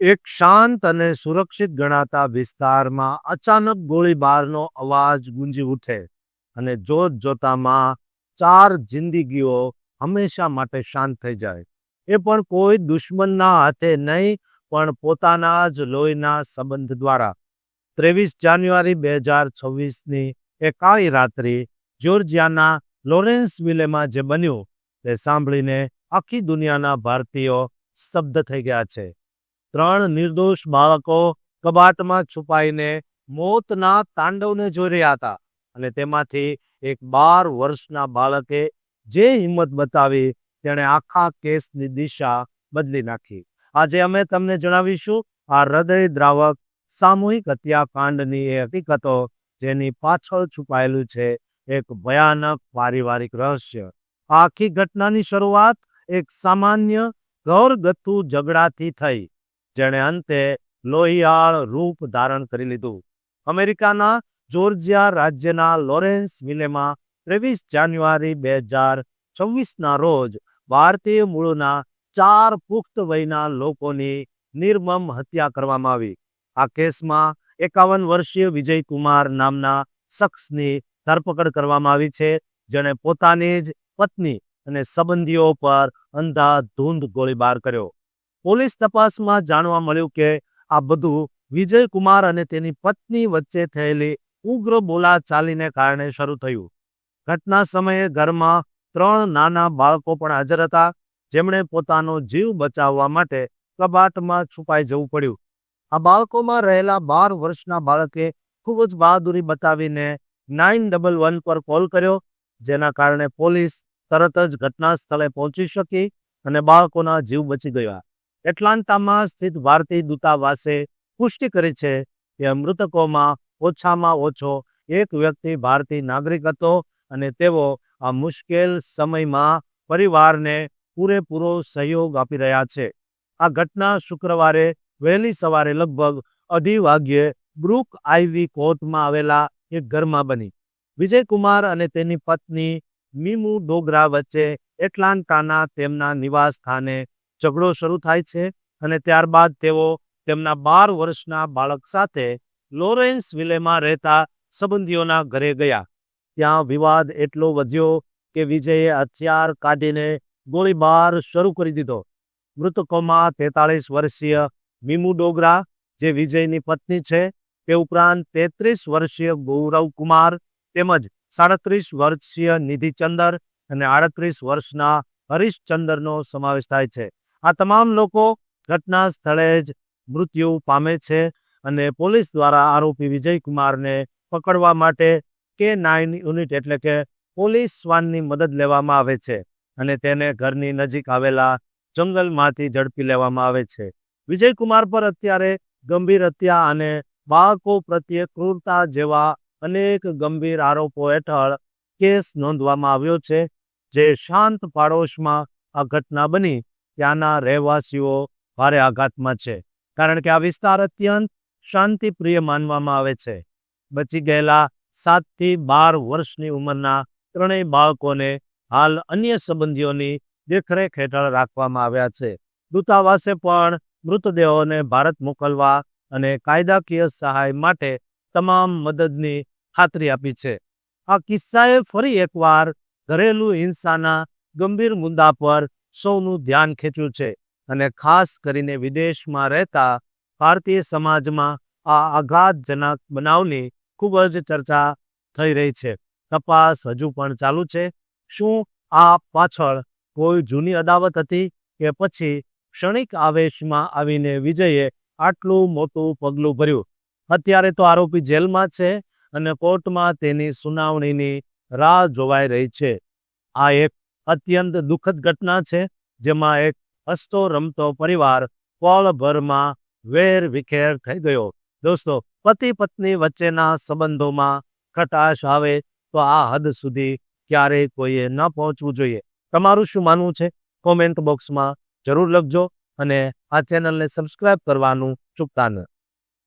એક શાંત અને સુરક્ષિત ગણાતા વિસ્તારમાં અચાનક ગોળીબારનો અવાજ ગુંજી ઉઠે અને જોત જોતામાં ચાર જિંદગીઓ હંમેશા માટે શાંત થઈ જાય. એ પણ કોઈ દુશ્મનના હાથે નહીં, પણ પોતાના જ લોહીના સંબંધ દ્વારા. ત્રેવીસ જાન્યુઆરી બે હજાર છવ્વીસની એ કાળી રાત્રિ જ્યોર્જિયાના લોરેન્સ વિલેમાં જે બન્યું, તે સાંભળીને આખી દુનિયાના ભારતીયો સ્તબ્ધ થઈ ગયા છે. ત્રણ નિર્દોષ બાળકો કબાટમાં છુપાઈને મોતના તાંડવને જોઈ રહ્યા હતા અને તેમાંથી એક બાર વર્ષના બાળકે જે હિંમત બતાવી તેણે આખા કેસની દિશા બદલી નાખી. આજે અમે તમને જણાવીશું આ હૃદય દ્રાવક સામૂહિક હત્યાકાંડની એ હકીકતો જેની પાછળ છુપાયેલું છે એક ભયાનક પારિવારિક રહસ્ય. આખી ઘટનાની શરૂઆત એક સામાન્ય ઘરગથ્થુ ઝઘડાથી થઈ. જેણે અંતે લોહિયાળ રૂપ ધારણ કરી લીધું. અમેરિકાના જોર્જિયા રાજ્યના લોરેન્સ વિલેમાં ત્રેવીસ જાન્યુઆરી બે હજાર છવ્વીસના રોજ ભારતીય મૂળના ચાર પુખ્ત વયના લોકોની નિર્મમ હત્યા કરવામાં આવી. આ કેસમાં એકાવન વર્ષીય વિજયકુમાર નામના શખ્સની ધરપકડ કરવામાં આવી છે, જેણે પોતાની જ પત્ની અને સંબંધીઓ પર અંધાધૂંધ ગોળીબાર કર્યો. પોલીસ તપાસમાં જાણવા મળ્યું કે આ બધું વિજયકુમાર અને તેની પત્ની વચ્ચે થયેલી ઉગ્ર બોલા ચાલીને કારણે શરૂ થયું. ઘટના સમયે ઘરમાં ત્રણ નાના બાળકો પણ હાજર હતા, જેમણે પોતાનો જીવ બચાવવા માટે કબાટમાં છુપાઈ જવું પડ્યું. આ બાળકોમાં રહેલા બાર વર્ષના બાળકે ખૂબ જ બહાદુરી બતાવીને નાઇન ડબલ વન પર કોલ કર્યો, જેના કારણે પોલીસ તરત જ ઘટના સ્થળે પહોંચી શકી અને બાળકોના જીવ બચી ગયા. એટલાન્ટામાં સ્થિત ભારતીય દૂતાવાસે પુષ્ટિ કરી છે કે મૃતકોમાં ઓછામાં ઓછો એક વ્યક્તિ ભારતીય નાગરિક હતો અને તેઓ આ મુશ્કેલ સમયમાં પરિવારને પૂરેપૂરો સહયોગ આપી રહ્યા છે. આ ઘટના શુક્રવારે વહેલી સવારે લગભગ અઢી વાગ્યે બ્રુક આઈવી કોર્ટમાં આવેલા એક ઘરમાં બની. વિજયકુમાર અને તેની પત્ની મીમુ ડોગરા વચ્ચે એટલાન્ટાના તેમના નિવાસ સ્થાને ઝઘડો શરૂ થાય છે અને ત્યારબાદ તેઓ તેમના બાર વર્ષના બાળક સાથે લોરેન્સ વિલેમાં રહેતા સંબંધીઓના ઘરે ગયા. ત્યાં વિવાદ એટલો વધ્યો કે વિજયે હથિયાર કાઢીને ગોળીબાર શરૂ કરી દીધો. મૃતકોમાં તેતાળીસ વર્ષીય મીમુ ડોગરા, જે વિજયની પત્ની છે, તે ઉપરાંત તેત્રીસ વર્ષીય ગૌરવ કુમાર તેમજ સાડત્રીસ વર્ષીય નિધિચંદર અને આડત્રીસ વર્ષના હરીશચંદરનો સમાવેશ થાય છે. આ તમામ લોકો ઘટના સ્થળે જ મૃત્યુ પામે છે અને પોલીસ દ્વારા આરોપી વિજયકુમારને પકડવા માટે કે નાઇન યુનિટ એટલે કે પોલીસ શ્વાનની મદદ લેવામાં આવે છે અને તેને ઘરની નજીક આવેલા જંગલમાંથી ઝડપી લેવામાં આવે છે. વિજયકુમાર પર અત્યારે ગંભીર હત્યા અને બાળકો પ્રત્યે ક્રૂરતા જેવા અનેક ગંભીર આરોપો હેઠળ કેસ નોંધવામાં આવ્યો છે. જે શાંત પાડોશમાં આ ઘટના બની ત્યાંના રહેવાસીઓ ભારે આઘાતમાં છે, કારણ કે આ વિસ્તાર અત્યંત શાંતિપ્રિય માનવામાં આવે છે. બચી ગયેલા સાતથી બાર વર્ષની ઉંમરના ત્રણેય બાળકોને હાલ અન્ય સંબંધીઓની દેખરેખ હેઠળ રાખવામાં આવ્યા છે. દૂતાવાસે પણ મૃતદેહોને ભારત મોકલવા અને કાયદાકીય સહાય માટે તમામ મદદની ખાતરી આપી છે. આ કિસ્સાએ ફરી એકવાર ઘરેલું હિંસાના ગંભીર મુદ્દા પર સૌનું ધ્યાન ખેંચ્યું છે અને ખાસ કરીને વિદેશમાં રહેતા ભારતીય સમાજમાં આ આઘાતજનક બનાવની ખૂબ જ ચર્ચા થઈ રહી છે. તપાસ હજુ પણ ચાલુ છે. શું આ પાછળ કોઈ જૂની અદાવત હતી કે પછી ક્ષણિક આવેશમાં આવીને વિજયે આટલું મોટું પગલું ભર્યું? અત્યારે તો આરોપી જેલમાં છે અને કોર્ટમાં તેની સુનાવણીની રાહ જોવાઈ રહી છે. આ એક અત્યંત દુઃખદ ઘટના છે, જેમાં એક હસતો રમતો પરિવાર પળભરમાં વેર વિખેર થઈ ગયો. દોસ્તો પતિ પત્ની વચ્ચેના સંબંધોમાં ખટાશ આવે તો આ હદ સુધી ક્યારેય કોઈએ ન પહોંચવું જોઈએ. તમારું શું માનવું છે? કોમેન્ટ બોક્સમાં જરૂર લખજો અને આ ચેનલને સબસ્ક્રાઇબ કરવાનું ચૂકતા ન.